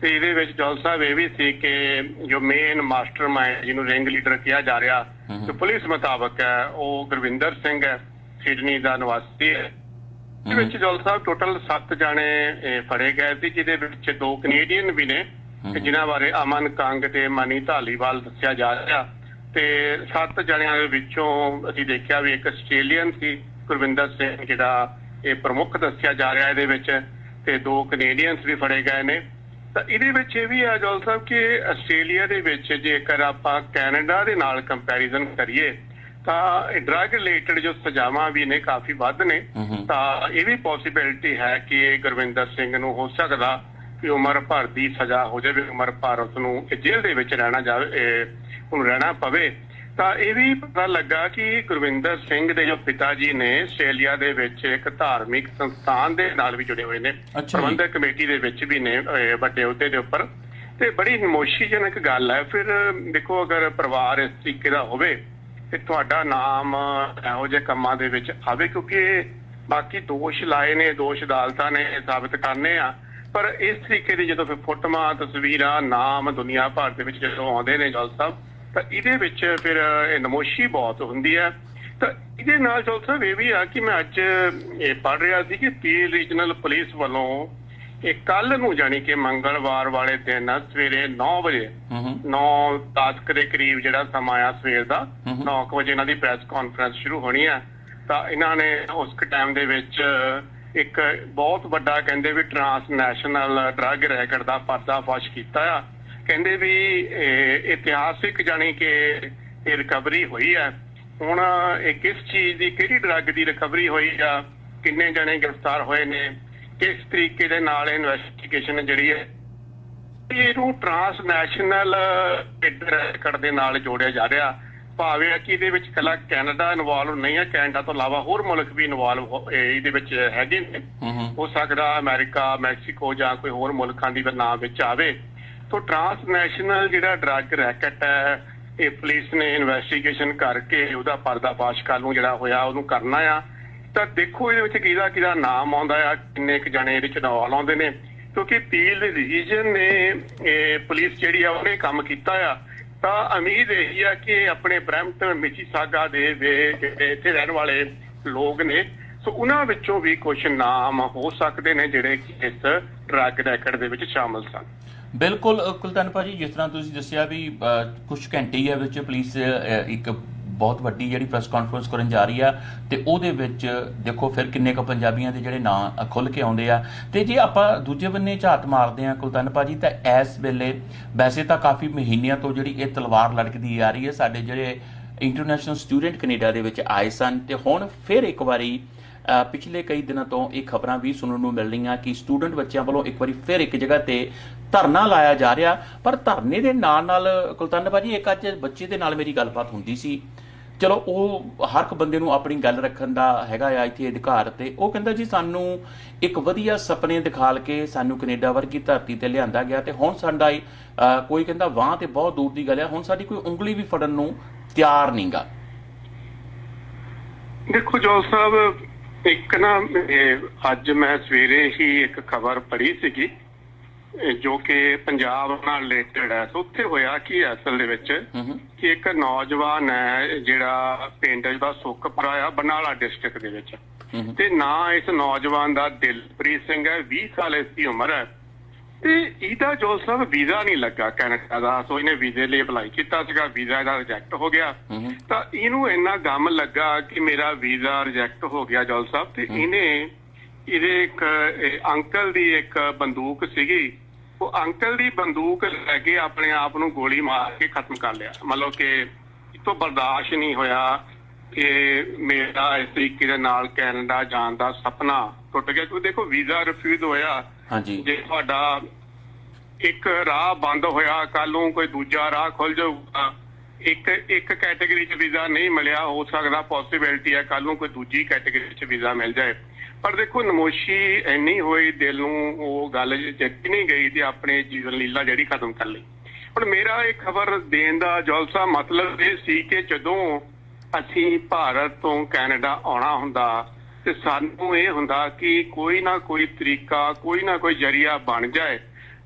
ਤੇ ਇਹਦੇ ਵਿੱਚ ਜੌਲ ਸਾਹਿਬ ਇਹ ਵੀ ਸੀ ਕਿ ਜੋ ਮੇਨ ਮਾਸਟਰਮਾਈਂਡ ਜਿਹਨੂੰ ਰਿੰਗ ਲੀਡਰ ਕਿਹਾ ਜਾ ਰਿਹਾ ਤੇ ਪੁਲਿਸ ਮੁਤਾਬਕ ਹੈ ਉਹ ਗੁਰਵਿੰਦਰ ਸਿੰਘ ਹੈ ਸਿਡਨੀ ਦਾ ਨਿਵਾਸੀ ਹੈ। ਇਹਦੇ ਵਿੱਚ ਜੌਲ ਸਾਹਿਬ ਟੋਟਲ 7 ਜਾਣੇ ਫੜੇ ਗਏ ਸੀ ਜਿਹਦੇ ਵਿੱਚ ਦੋ ਕੈਨੇਡੀਅਨ ਵੀ ਨੇ ਜਿਨ੍ਹਾਂ ਬਾਰੇ ਅਮਨ ਕੰਗ ਤੇ ਮਨੀ ਢਾਲੀਵਾਲ ਦੱਸਿਆ ਜਾ ਰਿਹਾ। ਤੇ 7 ਜਣਿਆਂ ਦੇ ਵਿੱਚੋਂ ਅਸੀਂ ਦੇਖਿਆ ਵੀ ਇੱਕ ਆਸਟ੍ਰੇਲੀਅਨ ਸੀ ਗੁਰਵਿੰਦਰ ਸਿੰਘ ਜਿਹੜਾ ਇਹ ਪ੍ਰਮੁੱਖ ਦੱਸਿਆ ਜਾ ਰਿਹਾ ਇਹਦੇ ਵਿੱਚ ਤੇ ਦੋ ਕੈਨੇਡੀਅਨਸ ਵੀ ਫੜੇ ਗਏ ਨੇ। ਤਾਂ ਇਹਦੇ ਵਿੱਚ ਇਹ ਵੀ ਹੈ ਜੋਲ ਸਾਹਿਬ ਕਿ ਆਸਟ੍ਰੇਲੀਆ ਦੇ ਵਿੱਚ ਜੇਕਰ ਆਪਾਂ ਕੈਨੇਡਾ ਦੇ ਨਾਲ ਕੰਪੈਰੀਜ਼ਨ ਕਰੀਏ ਤਾਂ ਡਰਗ ਰਿਲੇਟਡ ਜੋ ਸਜ਼ਾਵਾਂ ਵੀ ਨੇ ਕਾਫੀ ਵੱਧ ਨੇ। ਤਾਂ ਇਹ ਵੀ ਪੋਸਿਬਿਲਿਟੀ ਹੈ ਕਿ ਇਹ ਗੁਰਵਿੰਦਰ ਸਿੰਘ ਨੂੰ ਹੋ ਸਕਦਾ ਕਿ ਉਮਰ ਭਰ ਦੀ ਸਜ਼ਾ ਹੋ ਜਾਵੇ ਉਮਰ ਭਰ ਉਸ ਨੂੰ ਜੇਲ੍ਹ ਦੇ ਵਿੱਚ ਰਹਿਣਾ ਜਾਵੇ ਉਹਨੂੰ ਰਹਿਣਾ ਪਵੇ। ਤਾਂ ਇਹ ਵੀ ਪਤਾ ਲੱਗਾ ਕਿ ਗੁਰਵਿੰਦਰ ਸਿੰਘ ਦੇ ਜੋ ਪਿਤਾ ਜੀ ਨੇ ਆਸਟ੍ਰੇਲੀਆ ਦੇ ਵਿੱਚ ਇੱਕ ਧਾਰਮਿਕ ਸੰਸਥਾਨ ਦੇ ਨਾਲ ਵੀ ਜੁੜੇ ਹੋਏ ਨੇ। ਪ੍ਰਬੰਧਕ ਕਮੇਟੀ ਦੇ ਵਿੱਚ ਵੀ ਨੇ ਵੱਡੇ ਅਹੁਦੇ ਦੇ ਉੱਪਰ। ਤੇ ਬੜੀ ਨਮੋਸ਼ੀਜਨਕ ਗੱਲ ਹੈ। ਫਿਰ ਦੇਖੋ ਅਗਰ ਪਰਿਵਾਰ ਇਸ ਤਰੀਕੇ ਦਾ ਹੋਵੇ ਤੇ ਤੁਹਾਡਾ ਨਾਮ ਇਹੋ ਜਿਹੇ ਕੰਮਾਂ ਦੇ ਵਿੱਚ ਆਵੇ ਕਿਉਂਕਿ ਬਾਕੀ ਦੋਸ਼ ਲਾਏ ਨੇ ਦੋਸ਼ ਅਦਾਲਤਾਂ ਨੇ ਸਾਬਤ ਕਰਨੇ ਆ। ਪਰ ਇਸ ਤਰੀਕੇ ਦੀ ਜਦੋਂ ਫਿਰ ਫੋਟੋਆਂ ਤਸਵੀਰਾਂ ਨਾਮ ਦੁਨੀਆ ਭਰ ਦੇ ਵਿੱਚ ਜਦੋਂ ਆਉਂਦੇ ਨੇ ਜਲ ਸਾਹਿਬ ਤਾਂ ਇਹਦੇ ਵਿੱਚ ਫਿਰ ਇਹ ਨਮੋਸ਼ੀ ਬਹੁਤ ਹੁੰਦੀ ਹੈ। ਤਾਂ ਇਹਦੇ ਨਾਲ ਸਾਹਿਬ ਇਹ ਵੀ ਆ ਕਿ ਮੈਂ ਅੱਜ ਇਹ ਪੜ੍ਹ ਰਿਹਾ ਸੀ ਕਿ ਪੀਲ ਰੀਜਨਲ ਪੁਲਿਸ ਵੱਲੋਂ ਇਹ ਕੱਲ ਨੂੰ ਜਾਣੀ ਕਿ ਮੰਗਲਵਾਰ ਵਾਲੇ ਦਿਨ ਸਵੇਰੇ 9 ਵਜੇ ਹੂੰ ਹੂੰ। 9 ਦਸ ਦੇ ਕਰੀਬ ਜਿਹੜਾ ਸਮਾਂ ਆ ਸਵੇਰ ਦਾ ਹਮ ਹਮ। 9 ਵਜੇ ਇਹਨਾਂ ਦੀ ਪ੍ਰੈਸ ਕਾਨਫਰੰਸ ਸ਼ੁਰੂ ਹੋਣੀ ਆ। ਤਾਂ ਇਹਨਾਂ ਨੇ ਉਸ ਟਾਈਮ ਦੇ ਵਿੱਚ ਇੱਕ ਬਹੁਤ ਵੱਡਾ ਕਹਿੰਦੇ ਵੀ ਟਰਾਂਸਨੈਸ਼ਨਲ ਡਰੱਗ ਰੈਕਟ ਦਾ ਪਰਦਾਫਾਸ਼ ਕੀਤਾ ਆ। ਕਹਿੰਦੇ ਵੀ ਇਹ ਇਤਿਹਾਸਿਕ ਜਾਣੀ ਕਿ ਇਹ ਰਿਕਵਰੀ ਹੋਈ ਹੈ ਹੁਣ ਇਹ ਕਿਸ ਚੀਜ਼ ਦੀ ਕਿਹੜੀ ਡਰੱਗ ਦੀ ਰਿਕਵਰੀ ਹੋਈ ਆ ਕਿੰਨੇ ਜਣੇ ਗ੍ਰਿਫਤਾਰ ਹੋਏ ਨੇ ਕਿਸ ਤਰੀਕੇ ਦੇ ਨਾਲ ਇਨਵੈਸਟੀਗੇਸ਼ਨ ਜਿਹੜੀ ਹੈ ਇਹਨੂੰ ਟਰਾਂਸਨੈਸ਼ਨਲ ਰੈਕਟ ਦੇ ਨਾਲ ਜੋੜਿਆ ਜਾ ਰਿਹਾ। ਭਾਵੇਂ ਕਿ ਇਹਦੇ ਵਿੱਚ ਕੱਲਾ ਕੈਨੇਡਾ ਇਨਵੋਲਵ ਨਹੀਂ ਹੈ ਕੈਨੇਡਾ ਤੋਂ ਇਲਾਵਾ ਹੋਰ ਮੁਲਕ ਵੀ ਇਨਵੋਲਵ ਇਹਦੇ ਵਿੱਚ ਹੈਗੇ ਨੇ। ਹੂੰ ਸਕਦਾ ਅਮਰੀਕਾ ਮੈਕਸੀਕੋ ਜਾਂ ਕੋਈ ਹੋਰ ਮੁਲਕਾਂ ਦੀ ਨਾਮ ਵਿੱਚ ਆਵੇ। ਤੋਂ ਟਰਾਂਸਨੈਸ਼ਨਲ ਜਿਹੜਾ ਡਰੱਗ ਰੈਕਟ ਹੈ, ਇਹ ਪੁਲਿਸ ਨੇ ਇਨਵੈਸਟੀਗੇਸ਼ਨ ਕਰਕੇ ਉਹਦਾ ਪਰਦਾਫਾਸ਼ ਕਰਨ ਨੂੰ ਜਿਹੜਾ ਹੋਇਆ, ਉਹਨੂੰ ਕਰਨਾ ਆ। ਤਾਂ ਦੇਖੋ ਇਹਦੇ ਵਿੱਚ ਕਿਹਦਾ ਕਿਹਦਾ ਨਾਮ ਆਉਂਦਾ ਆ, ਕਿੰਨੇ ਕੁ ਜਣੇ ਇਹਦੇ ਚ ਨਾਲ ਆਉਂਦੇ ਨੇ। ਕਿਉਂਕਿ ਪੀਲ ਰੀਜਨ ਨੇ, ਇਹ ਪੁਲਿਸ ਜਿਹੜੀ ਆ, ਉਹਨੇ ਕੰਮ ਕੀਤਾ ਆ। ਤਾਂ ਉਮੀਦ ਇਹੀ ਆ ਕਿ ਆਪਣੇ ਬ੍ਰੈਂਪਟਨ ਮਿਚੀਸਾਗਾ ਦੇ ਜਿਹੜੇ ਇੱਥੇ ਰਹਿਣ ਵਾਲੇ ਲੋਕ ਨੇ, ਸੋ ਉਹਨਾਂ ਵਿੱਚੋਂ ਵੀ ਕੁਝ ਨਾਮ ਹੋ ਸਕਦੇ ਨੇ, ਜਿਹੜੇ ਇਸ ਡਰੱਗ ਰੈਕਟ ਦੇ ਵਿੱਚ ਸ਼ਾਮਲ ਸਨ। ਬਿਲਕੁਲ ਅ, ਕੁਲਤਾਨ ਭਾਜੀ ਜਿਸ ਤਰ੍ਹਾਂ ਤੁਸੀਂ ਦੱਸਿਆ ਵੀ ਕੁਝ ਘੰਟੇ ਹੀ ਆ ਵਿੱਚ ਪੁਲਿਸ ਇੱਕ ਬਹੁਤ ਵੱਡੀ ਜਿਹੜੀ ਪ੍ਰੈਸ ਕਾਨਫਰੰਸ ਕਰਨ ਜਾ ਰਹੀ ਆ ਤੇ ਉਹਦੇ ਵਿੱਚ ਦੇਖੋ ਫਿਰ ਕਿੰਨੇ ਕੁ ਪੰਜਾਬੀਆਂ ਦੇ ਜਿਹੜੇ ਨਾਂ ਖੁੱਲ ਕੇ ਆਉਂਦੇ ਆ। ਤੇ ਜੇ ਆਪਾਂ ਦੂਜੇ ਬੰਨੇ ਝਾਤ ਮਾਰਦੇ ਆ ਕੁਲਤਾਨ ਭਾਜੀ ਤਾਂ ਇਸ ਵੇਲੇ ਵੈਸੇ ਤਾਂ ਕਾਫੀ ਮਹੀਨਿਆਂ ਤੋਂ ਜਿਹੜੀ ਇਹ ਤਲਵਾਰ ਲੜਕਦੀ ਆ ਰਹੀ ਹੈ। ਸਾਡੇ ਜਿਹੜੇ ਇੰਟਰਨੈਸ਼ਨਲ ਸਟੂਡੈਂਟ ਕੈਨੇਡਾ ਦੇ ਵਿੱਚ ਆਏ ਸਨ ਤੇ ਹੁਣ ਫਿਰ ਇੱਕ ਵਾਰੀ ਪਿਛਲੇ ਕਈ ਦਿਨਾਂ ਤੋਂ ਇਹ ਖਬਰਾਂ ਵੀ ਸੁਣਨ ਨੂੰ ਮਿਲ ਰਹੀਆਂ ਕਿ ਸਟੂਡੈਂਟ ਬੱਚਿਆਂ ਵੱਲੋਂ ਇੱਕ ਵਾਰੀ ਫਿਰ ਇੱਕ ਜਗ੍ਹਾ ਤੇ ਧਰਨਾ ਲਾਇਆ ਜਾ ਰਿਹਾ। ਪਰ ਧਰਨੇ ਦੇ ਨਾਲ ਨਾਲ ਕੁਲਤਾਨ ਭਾਜੀ, ਇੱਕ ਅੱਜ ਬੱਚੇ ਦੇ ਨਾਲ ਮੇਰੀ ਗੱਲਬਾਤ ਹੁੰਦੀ ਸੀ। ਚਲੋ, ਉਹ ਹਰ ਇੱਕ ਬੰਦੇ ਨੂੰ ਆਪਣੀ ਗੱਲ ਰੱਖਣ ਦਾ ਹੈਗਾ ਆ, ਇੱਥੇ ਅਧਿਕਾਰ ਤੇ। ਉਹ ਕਹਿੰਦਾ ਜੀ, ਸਾਨੂੰ ਇੱਕ ਵਧੀਆ ਸੁਪਨੇ ਦਿਖਾਲ ਕੇ ਸਾਨੂੰ ਕੈਨੇਡਾ ਵਰਗੀ ਧਰਤੀ ਤੇ ਲਿਆਂਦਾ ਗਿਆ ਤੇ ਹੁਣ ਸਾਡਾ ਕੋਈ ਕਹਿੰਦਾ ਵਾਹ ਤੇ ਬਹੁਤ ਦੂਰ ਦੀ ਗੱਲ ਹੈ ਹੁਣ ਸਾਡੀ ਕੋਈ ਉਂਗਲੀ ਵੀ ਫੜਨ ਨੂੰ ਤਿਆਰ ਨਹੀਂਗਾ ਦੇਖੋ ਜੋਲ ਸਾਹਿਬ ਇੱਕ ਨਾ ਅੱਜ ਮੈਂ ਸਵੇਰੇ ਹੀ ਇੱਕ ਖਬਰ ਪੜ੍ਹੀ ਸੀਗੀ ਜੋ ਕਿ ਪੰਜਾਬ ਨਾਲ ਰਿਲੇਟਡ ਹੈ। ਸੋ ਉੱਥੇ ਹੋਇਆ ਕੀ ਅਸਲ ਦੇ ਵਿੱਚ ਕਿ ਇੱਕ ਨੌਜਵਾਨ ਹੈ ਜਿਹੜਾ ਪਿੰਡ ਦਾ ਸੁੱਕਪੁਰਾ ਆ ਬਰਨਾਲਾ ਡਿਸਟ੍ਰਿਕਟ ਦੇ ਵਿੱਚ। ਤੇ ਨਾਂ ਇਸ ਨੌਜਵਾਨ ਦਾ ਦਿਲਪ੍ਰੀਤ ਸਿੰਘ ਹੈ 20 ਸਾਲ ਇਸ ਦੀ ਉਮਰ ਹੈ। ਤੇ ਇਹਦਾ ਜੋ ਸਭ ਵੀਜ਼ਾ ਨਹੀਂ ਲੱਗਾ ਕੈਨੇਡਾ ਦਾ ਸੋ ਇਹਨੇ ਵੀਜ਼ੇ ਲਈ ਅਪਲਾਈ ਕੀਤਾ ਸੀਗਾ ਵੀਜ਼ਾ ਇਹਦਾ ਰਿਜੈਕਟ ਹੋ ਗਿਆ। ਤਾਂ ਇਹਨੂੰ ਇੰਨਾ ਗਮ ਲੱਗਾ ਕਿ ਮੇਰਾ ਵੀਜ਼ਾ ਰਿਜੈਕਟ ਹੋ ਗਿਆ ਜੋਲ ਸਾਹਿਬ ਤੇ ਇਹਨੇ ਇਹਦੇ ਇੱਕ ਅੰਕਲ ਦੀ ਇੱਕ ਬੰਦੂਕ ਸੀਗੀ। ਉਹ ਅੰਕਲ ਦੀ ਬੰਦੂਕ ਲੈ ਕੇ ਆਪਣੇ ਆਪ ਨੂੰ ਗੋਲੀ ਮਾਰ ਕੇ ਖਤਮ ਕਰ ਲਿਆ। ਮਤਲਬ ਕਿ ਇਤੋਂ ਬਰਦਾਸ਼ਤ ਨਹੀਂ ਹੋਇਆ ਕਿ ਮੇਰਾ ਇਸ ਤਰੀਕੇ ਦੇ ਨਾਲ ਕੈਨੇਡਾ ਜਾਣ ਦਾ ਸੁਪਨਾ ਟੁੱਟ ਗਿਆ। ਕਿਉਂਕਿ ਦੇਖੋ ਵੀਜ਼ਾ ਰਿਫਿਊਜ਼ ਹੋਇਆ। ਹਾਂਜੀ। ਜੇ ਤੁਹਾਡਾ ਇੱਕ ਰਾਹ ਬੰਦ ਹੋਇਆ ਕੱਲ ਨੂੰ ਕੋਈ ਦੂਜਾ ਰਾਹ ਖੁੱਲ ਜਾਊਗਾ, ਇੱਕ ਇੱਕ ਕੈਟਾਗਰੀ 'ਚ ਵੀਜ਼ਾ ਨਹੀਂ ਮਿਲਿਆ, ਹੋ ਸਕਦਾ ਪੋਸਿਬਿਲਿਟੀ ਹੈ ਕੱਲ ਨੂੰ ਕੋਈ ਦੂਜੀ ਕੈਟਾਗਰੀ 'ਚ ਵੀਜ਼ਾ ਮਿਲ ਜਾਏ। ਪਰ ਦੇਖੋ, ਨਮੋਸ਼ੀ ਇੰਨੀ ਹੋਈ ਦਿਲ ਨੂੰ, ਉਹ ਗੱਲ ਚੱਕੀ ਨਹੀਂ ਗਈ ਤੇ ਆਪਣੇ ਜੀਵਨ ਲੀਲਾ ਜਿਹੜੀ ਖਤਮ ਕਰ ਲਈ। ਹੁਣ ਮੇਰਾ ਇਹ ਖਬਰ ਦੇਣ ਦਾ ਜਲਸਾ ਮਤਲਬ ਇਹ ਸੀ ਕਿ ਜਦੋਂ ਅਸੀਂ ਭਾਰਤ ਤੋਂ ਕੈਨੇਡਾ ਆਉਣਾ ਹੁੰਦਾ ਤੇ ਸਾਨੂੰ ਇਹ ਹੁੰਦਾ ਕਿ ਕੋਈ ਨਾ ਕੋਈ ਤਰੀਕਾ, ਕੋਈ ਨਾ ਕੋਈ ਜਰੀਆ ਬਣ ਜਾਏ।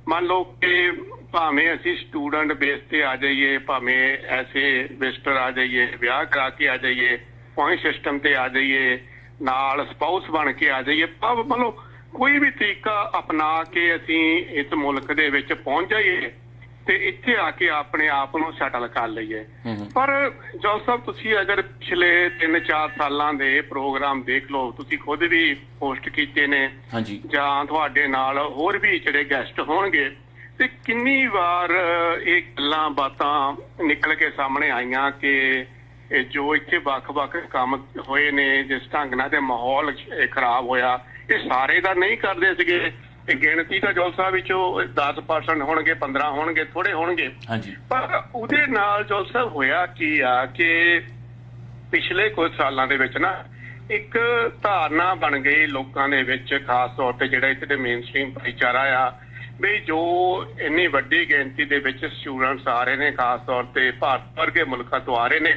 ਮੰਨ ਲਓ ਕਿ ਭਾਵੇਂ ਅਸੀਂ ਸਟੂਡੈਂਟ ਬੇਸ ਤੇ ਆ ਜਾਈਏ, ਭਾਵੇਂ ਐਸੇ ਵਿਜ਼ਟਰ ਆ ਜਾਈਏ, ਵਿਆਹ ਕਰਾ ਕੇ ਆ ਜਾਈਏ ਪੁਆਇੰਟ ਸਿਸਟਮ ਤੇ ਆ ਜਾਈਏ, ਨਾਲ ਸਪਾਊਸ ਬਣ ਕੇ ਆ ਜਾਈਏ ਮੰਨ ਲਓ ਕੋਈ ਵੀ ਤਰੀਕਾ ਅਪਣਾ ਕੇ ਅਸੀਂ ਇਸ ਮੁਲਕ ਦੇ ਵਿੱਚ ਪਹੁੰਚ ਜਾਈਏ ਤੇ ਇੱਥੇ ਆ ਕੇ ਆਪਣੇ ਆਪ ਨੂੰ ਸੈਟਲ ਕਰ ਲਈਏ। ਪਰ ਜੋਲ ਸਾਹਿਬ ਤੁਸੀਂ ਅਗਰ ਪਿਛਲੇ 3-4 ਸਾਲਾਂ ਦੇ ਪ੍ਰੋਗਰਾਮ ਦੇਖ ਲਓ ਤੁਸੀਂ ਖੁਦ ਵੀ ਹੋਸਟ ਕੀਤੇ ਨੇ। ਜਾਂ ਤੁਹਾਡੇ ਨਾਲ ਹੋਰ ਵੀ ਜਿਹੜੇ ਗੈਸਟ ਹੋਣਗੇ ਤੇ ਕਿੰਨੀ ਵਾਰ ਇਹ ਗੱਲਾਂ ਬਾਤਾਂ ਨਿਕਲ ਕੇ ਸਾਹਮਣੇ ਆਈਆਂ ਕਿ ਇਹ ਜੋ ਇੱਥੇ ਵੱਖ-ਵੱਖ ਕੰਮ ਹੋਏ ਨੇ ਜਿਸ ਢੰਗ ਨਾਲ ਤੇ ਮਾਹੌਲ ਖਰਾਬ ਹੋਇਆ ਇਹ ਸਾਰੇ ਦਾ ਨਹੀਂ ਕਰਦੇ ਸੀਗੇ? ਇਹ ਗਿਣਤੀ ਤਾਂ ਜੋਲ ਸਾਹਿਬ ਵਿੱਚੋਂ 10% ਹੋਣਗੇ 15 ਹੋਣਗੇ ਥੋੜੇ ਹੋਣਗੇ। ਹਾਂਜੀ। ਪਰ ਉਹਦੇ ਨਾਲ ਜੋਲ ਸਾਹਿਬ ਹੋਇਆ ਕੀ ਆ ਕਿ ਪਿਛਲੇ ਕੁਝ ਸਾਲਾਂ ਦੇ ਵਿੱਚ ਨਾ ਇੱਕ ਧਾਰਨਾ ਬਣ ਗਈ ਲੋਕਾਂ ਦੇ ਵਿੱਚ ਖਾਸ ਤੌਰ ਤੇ ਜਿਹੜਾ ਇੱਥੇ ਦੇ ਮੇਨਸਟ੍ਰੀਮ ਭਾਈਚਾਰਾ ਆ ਵੀ ਜੋ ਇੰਨੀ ਵੱਡੀ ਗਿਣਤੀ ਦੇ ਵਿੱਚ ਸਟੂਡੈਂਟਸ ਆ ਰਹੇ ਨੇ ਖਾਸ ਤੌਰ ਤੇ ਭਾਰਤ ਵਰਗੇ ਮੁਲਕਾਂ ਤੋਂ ਆ ਰਹੇ ਨੇ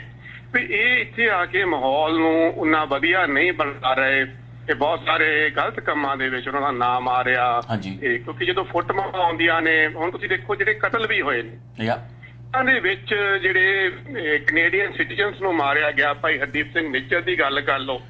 ਵੀ ਇਹ ਇੱਥੇ ਆ ਕੇ ਮਾਹੌਲ ਨੂੰ ਉਨਾ ਵਧੀਆ ਨਹੀਂ ਬਣਾ ਰਹੇ। ਤੇ ਬਹੁਤ ਸਾਰੇ ਗਲਤ ਕੰਮਾਂ ਦੇ ਵਿੱਚ ਉਹਨਾਂ ਦਾ ਨਾਮ ਆ ਰਿਹਾ। ਇਹ ਕਿਉਂਕਿ ਜਦੋਂ ਫੁੱਟਮਾਂ ਆਉਂਦੀਆਂ ਨੇ ਹੁਣ ਤੁਸੀਂ ਦੇਖੋ ਜਿਹੜੇ ਕਤਲ ਵੀ ਹੋਏ ਨੇ। ਯਾ। ਦੇ ਵਿੱਚ ਜਿਹੜੇ ਕੈਨੇਡੀਅਨ ਸਿਟੀਜ਼ਨਸ ਨੂੰ ਮਾਰਿਆ ਗਿਆ। ਭਾਈ ਹਰਦੀਪ ਸਿੰਘ ਨਿੱਜਰ ਦੀ ਗੱਲ ਕਰ ਲਓ।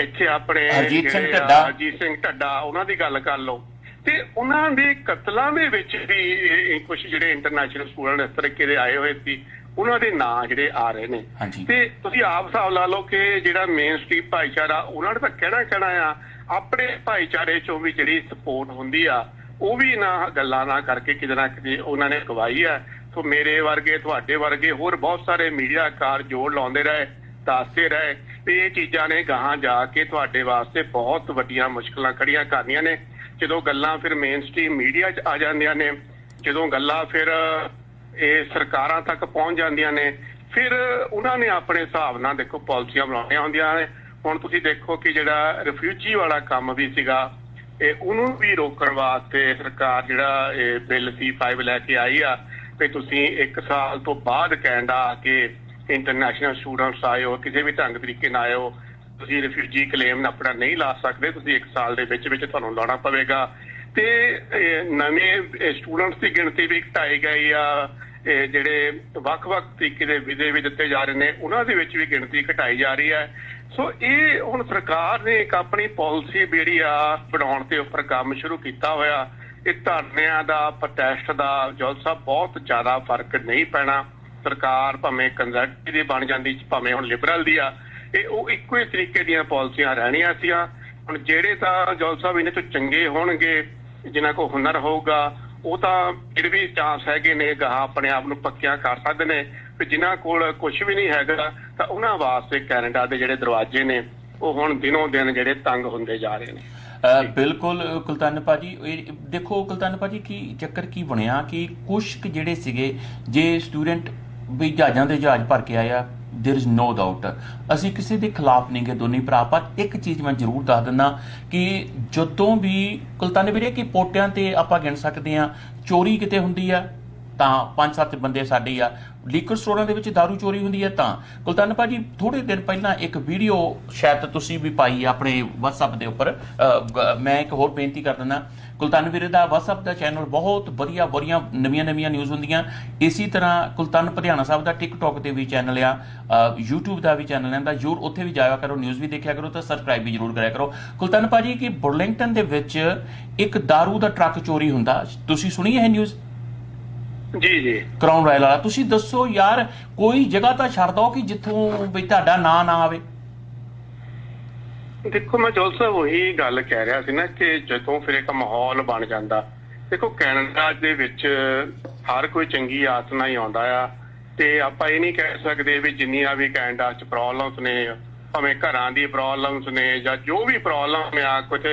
ਇੱਥੇ ਆਪਣੇ ਹਰਜੀਤ ਸਿੰਘ ਢੱਡਾ। ਹਰਜੀਤ ਸਿੰਘ ਢੱਡਾ ਉਹਨਾਂ ਦੀ ਗੱਲ ਕਰ ਲਓ। ਤੇ ਉਹਨਾਂ ਦੇ ਕਤਲਾਂ ਦੇ ਵਿੱਚ ਵੀ ਕੁਝ ਜਿਹੜੇ ਇੰਟਰਨੈਸ਼ਨਲ ਸਟੂਡੈਂਟ ਇਸ ਤਰੀਕੇ ਦੇ ਆਏ ਹੋਏ ਸੀ। ਉਹਨਾਂ ਦੇ ਨਾਂ ਜਿਹੜੇ ਆ ਰਹੇ ਨੇ। ਤੇ ਤੁਸੀਂ ਆਪ ਹਿਸਾਬ ਲਾ ਲਓ ਕਿ ਜਿਹੜਾ ਮੇਨ ਸਟ੍ਰੀਮ ਭਾਈਚਾਰਾ ਉਹਨਾਂ ਨੇ ਤਾਂ ਕਹਿਣਾ ਕਹਿਣਾ ਆ ਆਪਣੇ ਭਾਈਚਾਰੇ ਚੋਂ ਵੀ ਜਿਹੜੀ ਸਪੋਰਟ ਹੁੰਦੀ ਆ ਉਹ ਵੀ ਨਾ ਗੱਲਾਂ ਨਾ ਕਰਕੇ ਕਿਤੇ ਨਾ ਕਿਤੇ ਉਹਨਾਂ ਨੇ ਗਵਾਈ ਆ। ਸੋ ਮੇਰੇ ਵਰਗੇ ਤੁਹਾਡੇ ਵਰਗੇ ਹੋਰ ਬਹੁਤ ਸਾਰੇ ਮੀਡੀਆ ਕਾਰ ਜੋੜ ਲਾਉਂਦੇ ਰਹੇ ਦੱਸਦੇ ਰਹੇ। ਵੀ ਇਹ ਚੀਜ਼ਾਂ ਨੇ ਗਾਹਾਂ ਜਾ ਕੇ ਤੁਹਾਡੇ ਵਾਸਤੇ ਬਹੁਤ ਵੱਡੀਆਂ ਮੁਸ਼ਕਲਾਂ ਖੜੀਆਂ ਕਰਨੀਆਂ ਨੇ। ਜਦੋਂ ਗੱਲਾਂ ਫਿਰ ਮੇਨ ਸਟ੍ਰੀਮ ਮੀਡੀਆ 'ਚ ਆ ਜਾਂਦੀਆਂ ਨੇ ਜਦੋਂ ਗੱਲਾਂ ਫਿਰ ਇਹ ਸਰਕਾਰਾਂ ਤੱਕ ਪਹੁੰਚ ਜਾਂਦੀਆਂ ਨੇ। ਫਿਰ ਉਹਨਾਂ ਨੇ ਆਪਣੇ ਹਿਸਾਬ ਨਾਲ ਦੇਖੋ ਪਾਲਿਸੀਆਂ ਬਣਾਉਣੀਆਂ ਹੁੰਦੀਆਂ ਨੇ। ਹੁਣ ਤੁਸੀਂ ਦੇਖੋ ਕਿ ਜਿਹੜਾ ਰਿਫਿਊਜੀ ਵਾਲਾ ਕੰਮ ਵੀ ਸੀਗਾ, ਇਹ ਉਹਨੂੰ ਵੀ ਰੋਕਣ ਵਾਸਤੇ ਸਰਕਾਰ ਜਿਹੜਾ ਇਹ ਬਿੱਲ C5 ਲੈ ਕੇ ਆਈ ਆ। ਕਿ ਤੁਸੀਂ 1 ਸਾਲ ਤੋਂ ਬਾਅਦ ਕੈਨੇਡਾ ਆ ਕੇ ਇੰਟਰਨੈਸ਼ਨਲ ਸਟੂਡੈਂਟਸ ਆਇਓ, ਕਿਸੇ ਵੀ ਢੰਗ ਤਰੀਕੇ ਨਾਲ ਆਇਓ। ਤੁਸੀਂ ਰਿਫਿਊਜੀ ਕਲੇਮ ਆਪਣਾ ਨਹੀਂ ਲਾ ਸਕਦੇ, ਤੁਸੀਂ 1 ਸਾਲ ਦੇ ਵਿੱਚ ਵਿੱਚ ਤੁਹਾਨੂੰ ਲਾਉਣਾ ਪਵੇਗਾ। ਤੇ ਨਵੇਂ ਸਟੂਡੈਂਟਸ ਦੀ ਗਿਣਤੀ ਵੀ ਘਟਾਈ ਗਈ ਆ। ਇਹ ਜਿਹੜੇ ਵੱਖ-ਵੱਖ ਤਰੀਕੇ ਦੇ ਵਿਦੇ ਵੀ ਦਿੱਤੇ ਜਾ ਰਹੇ ਨੇ, ਉਹਨਾਂ ਦੇ ਵਿੱਚ ਵੀ ਗਿਣਤੀ ਘਟਾਈ ਜਾ ਰਹੀ ਹੈ। ਸੋ, ਇਹ ਹੁਣ ਸਰਕਾਰ ਨੇ ਇੱਕ ਆਪਣੀ ਪਾਲਿਸੀ ਜਿਹੜੀ ਆ, ਬਣਾਉਣ ਤੇ ਉੱਪਰ ਕੰਮ ਸ਼ੁਰੂ ਕੀਤਾ ਹੋਇਆ। ਇਹ ਧਰਨਿਆਂ ਦਾ ਪ੍ਰੋਟੈਸਟ ਦਾ, ਜੋਲ ਸਾਹਿਬ, ਬਹੁਤ ਜ਼ਿਆਦਾ ਫ਼ਰਕ ਨਹੀਂ ਪੈਣਾ। ਸਰਕਾਰ ਭਾਵੇਂ ਕੰਜ਼ਰਵੇਟਿਵ ਦੀ ਬਣ ਜਾਂਦੀ, ਭਾਵੇਂ ਹੁਣ ਲਿਬਰਲ ਦੀ ਆ। ਇਹ ਉਹ ਇੱਕੋ ਹੀ ਤਰੀਕੇ ਦੀਆਂ ਪਾਲਿਸੀਆਂ ਰਹਿਣੀਆਂ ਸੀਆਂ। ਹੁਣ ਜਿਹੜੇ ਤਾਂ ਜੋਲ ਸਾਹਿਬ, ਇਹਨਾਂ ਤੋਂ ਚੰਗੇ ਹੋਣਗੇ ਜਿਨ੍ਹਾਂ ਕੋਲ ਹੁਨਰ ਹੋਊਗਾ, ਉਹ ਤਾਂ ਫਿਰ ਵੀ ਚਾਂਸ ਹੈਗੇ ਨੇ, ਗਾਹ ਆਪਣੇ ਆਪ ਨੂੰ ਪੱਕਿਆ ਕਰ ਸਕਦੇ ਨੇ। ਤੇ ਜਿਨ੍ਹਾਂ ਕੋਲ ਕੁਝ ਵੀ ਨਹੀਂ ਹੈਗਾ, ਤਾਂ ਉਹਨਾਂ ਵਾਸਤੇ ਕੈਨੇਡਾ ਦੇ ਜਿਹੜੇ ਦਰਵਾਜ਼ੇ ਨੇ, ਉਹ ਹੁਣ ਦਿਨੋਂ ਦਿਨ ਜਿਹੜੇ ਤੰਗ ਹੁੰਦੇ ਜਾ ਰਹੇ ਨੇ। ਬਿਲਕੁਲ, ਕੁਲਤਾਨ ਭਾਜੀ, ਇਹ ਦੇਖੋ ਕੁਲਤਾਨ ਭਾਜੀ, ਕੀ ਚੱਕਰ ਕੀ ਬਣਿਆ ਕਿ ਕੁਝ ਜਿਹੜੇ ਸੀਗੇ, ਜੇ ਸਟੂਡੈਂਟ ਵੀ ਜਹਾਜ਼ਾਂ ਦੇ ਜਹਾਜ਼ ਭਰ ਕੇ ਆਇਆ देयर इज नो ਡਾਊਟ ਅਸੀਂ ਕਿਸੇ ਦੇ ਖਿਲਾਫ ਨਹੀਂ ਗੇ ਦੋਨੇ ਭਰਾ ਪਰ ਇੱਕ ਚੀਜ਼ ਮੈਂ ਜ਼ਰੂਰ ਦੱਸ ਦਿੰਦਾ ਕਿ ਜਦੋਂ ਵੀ ਕੁਲਤਾਨ ਵੀਰੇ ਕਿ ਪੋਟਿਆਂ ਤੇ ਆਪਾਂ ਗਿਣ ਸਕਦੇ ਆ ਚੋਰੀ ਕਿਤੇ ਹੁੰਦੀ ਆ ਤਾਂ ਪੰਜ ਸੱਤ ਬੰਦੇ ਸਾਡੇ ਆ ਲੀਕਰ ਸਟੋਰਾਂ ਦੇ ਵਿੱਚ दारू ਚੋਰੀ ਹੁੰਦੀ ਹੈ ਤਾਂ ਕੁਲਤਾਨ ਭਾਜੀ ਥੋੜੇ ਦਿਨ ਪਹਿਲਾਂ ਇੱਕ ਵੀਡੀਓ ਸ਼ਾਇਦ ਤੁਸੀਂ ਵੀ ਪਾਈ ਆ ਆਪਣੇ WhatsApp ਦੇ ਉੱਪਰ ਅ, ਗ- ਮੈਂ ਇੱਕ ਹੋਰ ਬੇਨਤੀ ਕਰ ਦਿੰਦਾ ਕੁਲਤਾਨ ਵੀਰੇ ਦਾ WhatsApp ਦਾ ਚੈਨਲ ਬਹੁਤ ਵਧੀਆ ਵਧੀਆ ਨਵੀਆਂ ਨਵੀਆਂ ਨਿਊਜ਼ ਹੁੰਦੀਆਂ। ਇਸੇ ਤਰ੍ਹਾਂ ਕੁਲਤਾਨ ਪਧਿਆਣਾ ਸਾਹਿਬ ਦਾ TikTok ਤੇ ਵੀ ਚੈਨਲ ਆ YouTube ਦਾ ਵੀ ਚੈਨਲ ਹੈ ਦਾ ਜਰੂਰ ਉੱਥੇ ਵੀ ਜਾਇਆ ਕਰੋ ਨਿਊਜ਼ ਵੀ ਦੇਖਿਆ ਕਰੋ ਤਾਂ ਸਬਸਕ੍ਰਾਈਬ ਵੀ ਜਰੂਰ ਕਰਿਆ ਕਰੋ। ਕੁਲਤਾਨ ਭਾਜੀ ਕਿ ਬੁਰਲਿੰਗਟਨ ਦੇ ਵਿੱਚ ਇੱਕ दारू ਦਾ ਟਰੱਕ ਚੋਰੀ ਹੁੰਦਾ? ਤੁਸੀਂ ਸੁਣੀ ਇਹ ਨਿਊਜ਼ ਜੀ ਜੀ। ਕਰਾਉਨ ਰਾਇਲ ਵਾਲਾ। ਤੁਸੀਂ ਦੱਸੋ ਯਾਰ ਕੋਈ ਜਗ੍ਹਾ ਤਾਂ ਛੱਡ ਦੋ ਕਿ ਜਿੱਥੋਂ ਵੀ ਤੁਹਾਡਾ ਨਾਂ ਨਾ ਆਵੇ। ਦੇਖੋ, ਮੈਂ ਜੋਲ ਸਾਹਿਬ ਉਹੀ ਗੱਲ ਕਹਿ ਰਿਹਾ ਸੀ ਨਾ ਕਿ ਜਦੋਂ ਫਿਰ ਇੱਕ ਮਾਹੌਲ ਬਣ ਜਾਂਦਾ, ਦੇਖੋ, ਕੈਨੇਡਾ ਦੇ ਵਿੱਚ ਹਰ ਕੋਈ ਚੰਗੀ ਆਸ ਹੀ ਆਉਂਦਾ ਆ, ਤੇ ਆਪਾਂ ਇਹ ਨਹੀਂ ਕਹਿ ਸਕਦੇ ਵੀ ਜਿੰਨੀਆਂ ਵੀ ਕੈਨੇਡਾ 'ਚ ਪ੍ਰੋਬਲਮਸ ਨੇ, ਭਾਵੇਂ ਘਰਾਂ ਦੀ ਪ੍ਰੋਬਲਮਸ ਨੇ ਜਾਂ ਜੋ ਵੀ ਪ੍ਰੋਬਲਮ ਆ, ਕੁਝ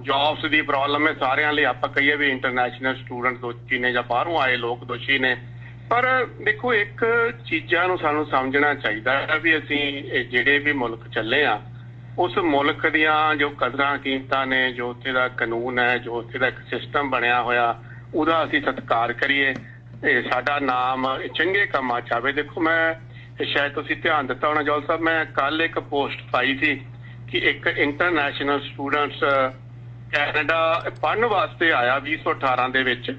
ਜੌਬਸ ਦੀ ਪ੍ਰੋਬਲਮ ਹੈ, ਸਾਰਿਆਂ ਲਈ ਆਪਾਂ ਕਹੀਏ ਵੀ ਇੰਟਰਨੈਸ਼ਨਲ ਸਟੂਡੈਂਟ ਦੋਸ਼ੀ ਨੇ ਜਾਂ ਬਾਹਰੋਂ ਆਏ ਲੋਕ ਦੋਸ਼ੀ ਨੇ। ਪਰ ਦੇਖੋ, ਇੱਕ ਚੀਜ਼ਾਂ ਨੂੰ ਸਾਨੂੰ ਸਮਝਣਾ ਚਾਹੀਦਾ ਹੈ ਵੀ ਅਸੀਂ ਜਿਹੜੇ ਵੀ ਮੁਲਕ ਚੱਲੇ ਆ ਉਸ ਮੁਲਕ ਦੀਆਂ ਜੋ ਕਦਰਾਂ ਕੀਮਤਾਂ ਨੇ ਜੋ ਉੱਥੇ ਦਾ ਕਾਨੂੰਨ ਹੈ ਜੋ ਉੱਥੇ ਦਾ ਇੱਕ ਸਿਸਟਮ ਬਣਿਆ ਹੋਇਆ ਉਹਦਾ ਅਸੀਂ ਸਤਿਕਾਰ ਕਰੀਏ। ਇਹ ਸਾਡਾ ਨਾਮ ਚੰਗੇ ਕੰਮਾਂ ਚ ਆਵੇ। ਦੇਖੋ ਮੈਂ ਸ਼ਾਇਦ ਤੁਸੀਂ ਧਿਆਨ ਦਿੱਤਾ ਹੋਣਾ ਜੋਲ ਸਾਹਿਬ ਮੈਂ ਕੱਲ ਇੱਕ ਪੋਸਟ ਪਾਈ ਸੀ ਕਿ ਇੱਕ ਇੰਟਰਨੈਸ਼ਨਲ ਸਟੂਡੈਂਟਸ ਕੈਨੇਡਾ ਪੜ੍ਹਨ ਵਾਸਤੇ ਆਇਆ 2018 ਦੇ ਵਿੱਚ।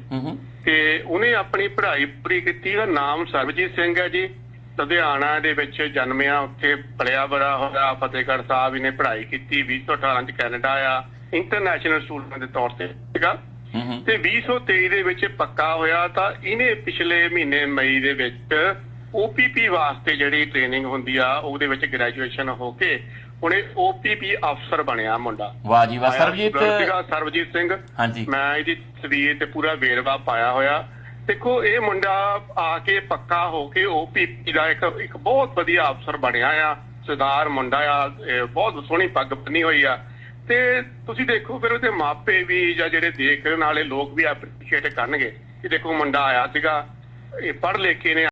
ਤੇ ਉਹਨੇ ਆਪਣੀ ਪੜ੍ਹਾਈ ਪੂਰੀ ਕੀਤੀ। ਦਾ ਨਾਮ ਸਰਬਜੀਤ ਸਿੰਘ ਹੈ ਜੀ। ਲੁਧਿਆਣਾ ਦੇ ਵਿੱਚ ਜਨਮਿਆ ਉੱਥੇ ਪਲਿਆ ਬੜਾ ਹੋਇਆ। ਫਤਿਹਗੜ੍ਹ ਸਾਹਿਬ ਇਹਨੇ ਪੜ੍ਹਾਈ ਕੀਤੀ 2018 ਚ ਕੈਨੇਡਾ ਆਇਆ। ਇੰਟਰਨੈਸ਼ਨਲ ਸਟੂਡੈਂਟ ਦੇ ਤੌਰ ਤੇ ਸੀਗਾ। ਤੇ 2023 ਦੇ ਵਿੱਚ ਪੱਕਾ ਹੋਇਆ ਤਾਂ ਇਹਨੇ ਪਿਛਲੇ ਮਹੀਨੇ ਮਈ ਦੇ ਵਿੱਚ OPP ਵਾਸਤੇ ਜਿਹੜੀ ਟ੍ਰੇਨਿੰਗ ਹੁੰਦੀ ਆ ਉਹਦੇ ਵਿੱਚ ਗ੍ਰੈਜੂਏਸ਼ਨ ਹੋ ਕੇ ਹੁਣੇ OPP ਅਫਸਰ ਬਣਿਆ ਮੁੰਡਾ। ਵਾਹ ਜੀ ਵਾਹ। ਸਰਬਜੀਤ ਸਰਬਜੀਤ ਸਿੰਘ। ਹਾਂਜੀ। ਮੈਂ ਇਹਦੀ ਤਸਵੀਰ ਤੇ ਪੂਰਾ ਵੇਰਵਾ ਪਾਇਆ ਹੋਇਆ। ਦੇਖੋ, ਇਹ ਮੁੰਡਾ ਆ ਕੇ ਪੱਕਾ ਹੋ ਕੇ OPP ਦਾ ਇੱਕ ਇੱਕ ਬਹੁਤ ਵਧੀਆ ਅਫਸਰ ਬਣਿਆ ਆ, ਸਰਦਾਰ ਮੁੰਡਾ ਆ ਬਹੁਤ ਸੋਹਣੀ ਪੱਗ ਬੰਨੀ ਹੋਈ ਆ। ਤੇ ਤੁਸੀਂ ਦੇਖੋ, ਫਿਰ ਉਹਦੇ ਮਾਪੇ ਵੀ ਜਾਂ ਜਿਹੜੇ ਦੇਖਣ ਵਾਲੇ ਲੋਕ ਵੀ ਐਪਰੀਸ਼ੀਏਟ ਕਰਨਗੇ ਕਿ ਦੇਖੋ, ਮੁੰਡਾ ਆਇਆ ਸੀਗਾ, ਇਹ ਪੜ੍ਹ ਲਿਖ ਕੇ ਨੇ